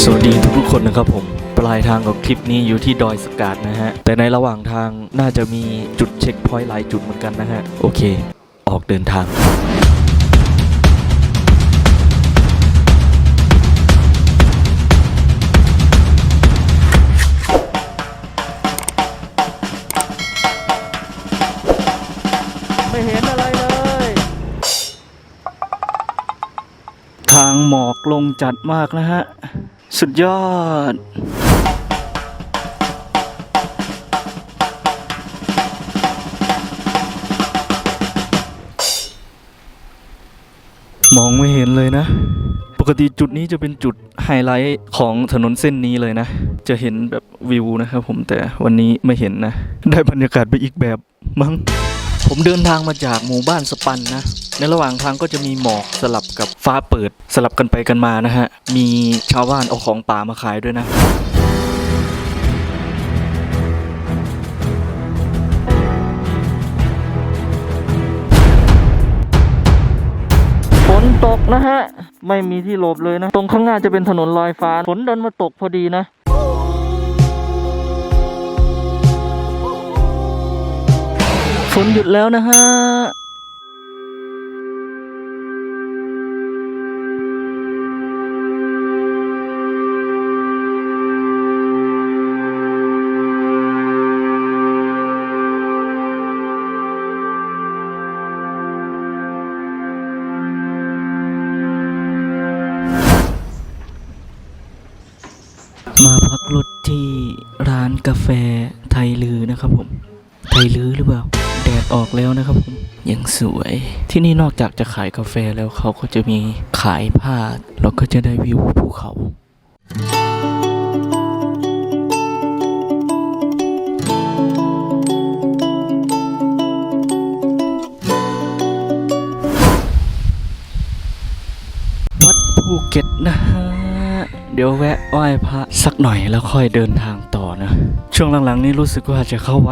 สวัสดีทุกๆคนนะครับผม ปลายทางของคลิปนี้อยู่ที่ดอยสกาดนะฮะ แต่ในระหว่างทางน่าจะมีจุดเช็คพอยต์หลายจุดเหมือนกันนะฮะ โอเค ออกเดินทางไม่เห็นอะไรเลยทางหมอกลงจัดมากนะฮะ สุดยอด มองไม่เห็นเลยนะ ปกติจุดนี้จะเป็นจุดไฮไลท์ของถนนเส้นนี้เลยนะ จะเห็นแบบวิวนะครับผมแต่วันนี้ไม่เห็นนะ ได้บรรยากาศไปอีกแบบมั้ง ผมเดินทางมาจากหมู่บ้านสปันนะ ในระหว่างทางก็จะมีหมอกสลับกับฟ้าเปิดสลับกันไปกันมานะฮะ มีชาวบ้านเอาของป่ามาขายด้วยนะฝนตกนะฮะ ไม่มีที่หลบเลยนะ ตรงข้างหน้าจะเป็นถนนลอยฟ้าฝนดันมาตกพอดีนะ ฝนหยุดแล้วนะฮะมาพักรถที่ร้านกาแฟไทยลือนะครับผม ไทยลือหรือเปล่า ดดออกแล้วนะครับผมยังสวย ที่นี่นอกจากจะขายกาแฟแล้วเขาก็จะมีขายผ้าแล้วก็จะได้วิวภูเขาวัดภูเก็ตนะฮะ เดี๋ยวแวะไหว้พระสักหน่อยแล้วค่อยเดินทางต่อนะ ช่วงหลังๆ นี่รู้สึกว่าจะเข้าวัด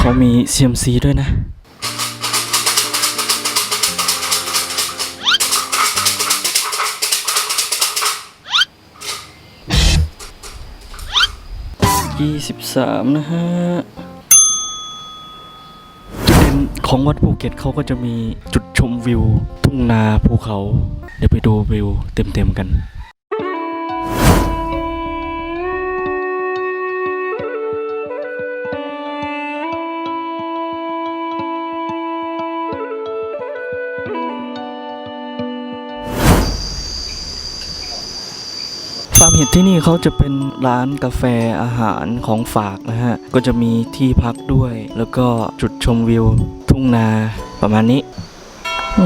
เขามีเซียมซีด้วยนะ ยี่สิบสามนะฮะเด่นของวัดภูเก็ตเขาก็จะมีจุดชมวิว ทุ่งนาภูเขา เดี๋ยวไปดูวิวเต็มๆกัน ฟาร์มเห็ดที่นี่เขาจะเป็นร้านกาแฟอาหารของฝากนะฮะ ก็จะมีที่พักด้วย แล้วก็จุดชมวิว ทุ่งนาประมาณนี้ว้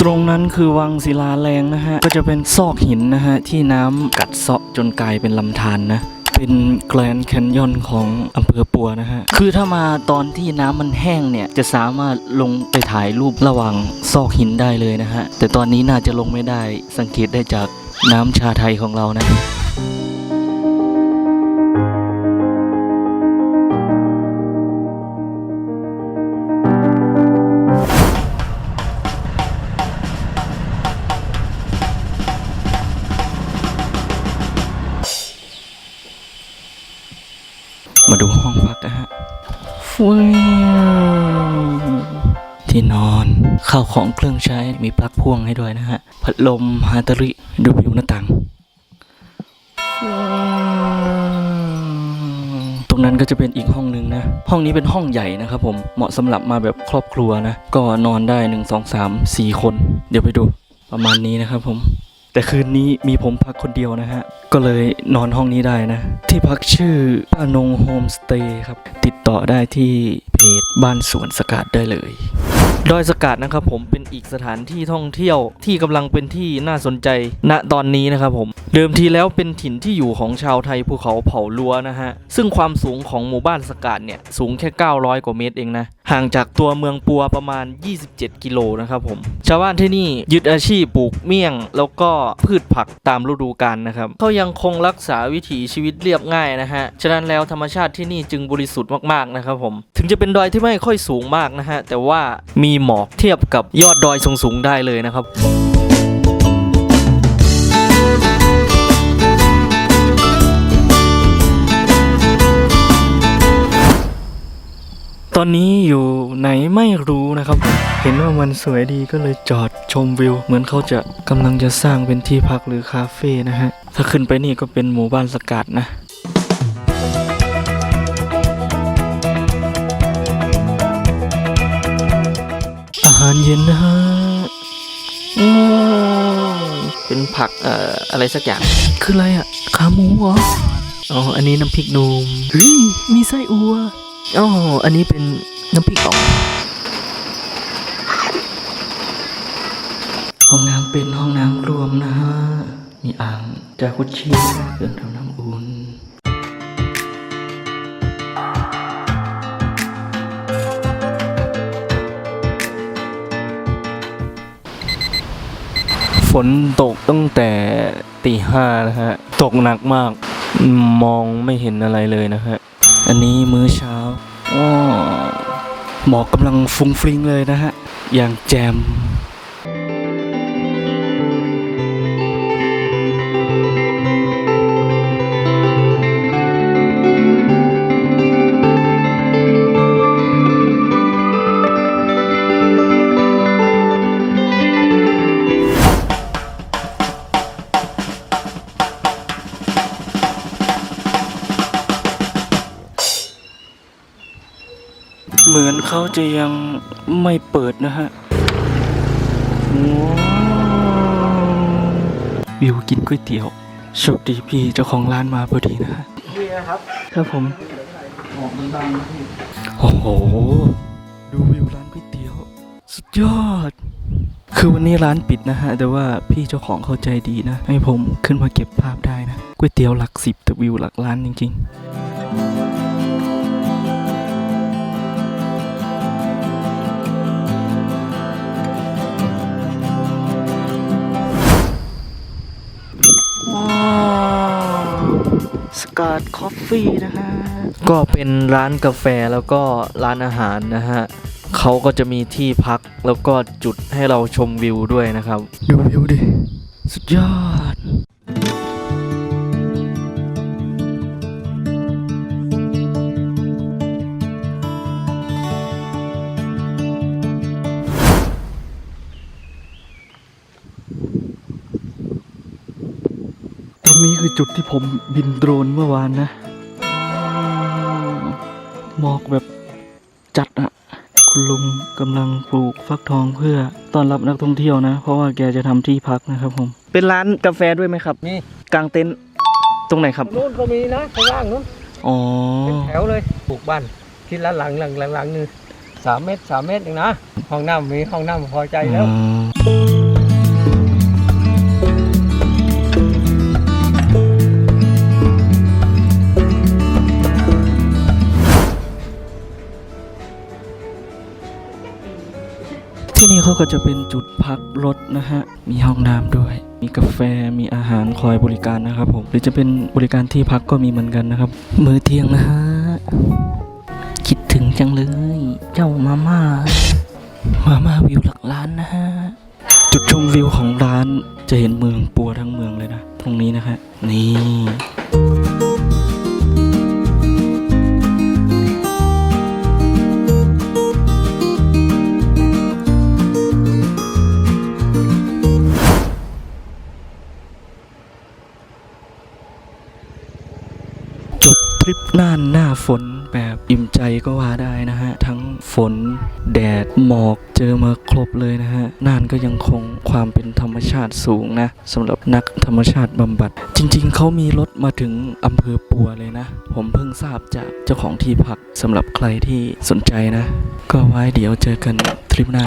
ตรงนั้นคือวังศิลาแรงนะฮะ ก็จะเป็นซอกหินนะฮะ ที่น้ำกัดเซาะจนกลายเป็นลำธารนะเป็นแกลนแคนยอนของอำเภอปัวนะฮะ คือถ้ามาตอนที่น้ำมันแห้งเนี่ย จะสามารถลงไปถ่ายรูประหว่างซอกหินได้เลยนะฮะ แต่ตอนนี้น่าจะลงไม่ได้สังเกตได้จาก น้ำชาไทยของเรานะมาดูห้องพักนะฮะฟิว ที่นอนข้าวของเครื่องใช้มีปลั๊กพ่วงให้ด้วยนะฮะ พัดลมฮาตาริดูวิวหน้าต่าง ตรงนั้นก็จะเป็นอีกห้องหนึ่งนะ ห้องนี้เป็นห้องใหญ่นะครับผมเหมาะสำหรับมาแบบครอบครัวนะ ก็นอนได้ 1 2 3 4 คน เดี๋ยวไปดูประมาณนี้นะครับผมแต่คืนนี้มีผมพักคนเดียวนะฮะ ก็เลยนอนห้องนี้ได้นะ ที่พักชื่อป้านงโฮมสเตย์ครับ ติดต่อได้ที่เพจบ้านสวนสกัดได้เลย ดอยสกัดนะครับผมเป็นอีกสถานที่ท่องเที่ยวที่กำลังเป็นที่น่าสนใจณตอนนี้นะครับผมเดิมทีแล้วเป็นถิ่นที่อยู่ของชาวไทยภูเขาเผ่าลัวนะฮะซึ่งความสูงของหมู่บ้านสกัดเนี่ยสูงแค่ 900 กว่าเมตรเองนะห่างจากตัวเมืองปัวประมาณ 27 กิโลนะครับผมชาวบ้านที่นี่ยึดอาชีพปลูกเมี่ยง แล้วก็พืชผักตามฤดูกาลนะครับเขายังคงรักษาวิถีชีวิตเรียบง่ายนะฮะฉะนั้นแล้วธรรมชาติที่นี่จึงบริสุทธิ์มากๆนะครับผมถึงจะเป็นดอยที่ไม่ค่อยสูงมากนะฮะแต่ว่ามีมีหมอกเทียบกับยอดดอยสูงๆได้เลยนะครับตอนนี้อยู่ไหนไม่รู้นะครับ เห็นว่ามันสวยดีก็เลยจอดชมวิว เหมือนเขาจะกำลังจะสร้างเป็นที่พักหรือคาเฟ่นะฮะ ถ้าขึ้นไปนี่ก็เป็นหมู่บ้านสกัดนะ อาหารเย็นนะฮะว้าวเป็นผักเอ่ออะไรสักอย่าง คืออะไรอะ ขาหมูเหรอ อ๋อ อันนี้น้ำพริกหนุ่มเฮ้ยมีไส้อัว อ๋อ อันนี้เป็นน้ำพริกอ่องห้องน้ำเป็นห้องน้ำรวมนะฮะ มีอ่างจากุชิเครื่องทำน้ำอุ่น ฝนตกตั้งแต่ตีห้านะฮะ ตกหนักมาก มองไม่เห็นอะไรเลยนะฮะ อันนี้มื้อเช้าอ้อหมอกกำลังฟุ้งฟริ้งเลยนะฮะ อย่างแจม เหมือนเขาจะยังไม่เปิดนะฮะว้าววิวกินก๋วยเตี๋ยวโชคดีพี่เจ้าของร้านมาพอดีนะฮะนี่นะครับ ครับผมหมอกมันบังนะพี่โอ้โห ดูวิวร้านก๋วยเตี๋ยว สุดยอด คือวันนี้ร้านปิดนะฮะ แต่ว่าพี่เจ้าของเข้าใจดีนะ ให้ผมขึ้นมาเก็บภาพได้นะ ก๋วยเตี๋ยวหลักสิบแต่วิวหลักล้านจริง ๆ กาดคอฟฟี่นะฮะ ก็เป็นร้านกาแฟแล้วก็ร้านอาหารนะฮะเขาก็จะมีที่พักแล้วก็จุดให้เราชมวิวด้วยนะครับ ดูวิวดิ สุดยอด นี้คือจุดที่ผมบินโดรนเมื่อวานนะหมอกแบบจัดอะคุณลุงกำลังปลูกฟักทองเพื่อต้อนรับนักท่องเที่ยวนะ เพราะว่าแกจะทำที่พักนะครับผม เป็นร้านกาแฟด้วยไหมครับนี่กลางเต็นท์ตรงไหนครับนู้นก็มีนะข้างล่างนู้นอ๋อเป็นแถวเลยปลูกบ้านทีละหลังหลังหลังหลังหนึงสามเมตรสามเมตรเองนะห้องน้ำมีห้องน้ำพอใจแล้ว ที่นี่เขาก็จะเป็นจุดพักรถนะฮะ มีห้องน้ำด้วย มีกาแฟ มีอาหารคอยบริการนะครับผม หรือจะเป็นบริการที่พักก็มีเหมือนกันนะครับ มื้อเที่ยงนะฮะ คิดถึงจังเลย เจ้ามาม่า มาม่าวิวหลักล้านนะฮะ จุดชมวิวของร้านจะเห็นเมืองปัวทั้งเมืองเลยนะ ตรงนี้นะฮะ นี่ ทริปน่านหน้าฝนแบบอิ่มใจก็ว่าได้นะฮะ ทั้งฝน แดด หมอกเจอมาครบเลยนะฮะ น่านก็ยังคงความเป็นธรรมชาติสูงนะสำหรับนักธรรมชาติบำบัด จริง ๆ เขามีรถมาถึงอำเภอปัวเลยนะ ผมเพิ่งทราบจากเจ้าของที่พักสำหรับใครที่สนใจนะ ก็ไว้เดี๋ยวเจอกันทริปหน้า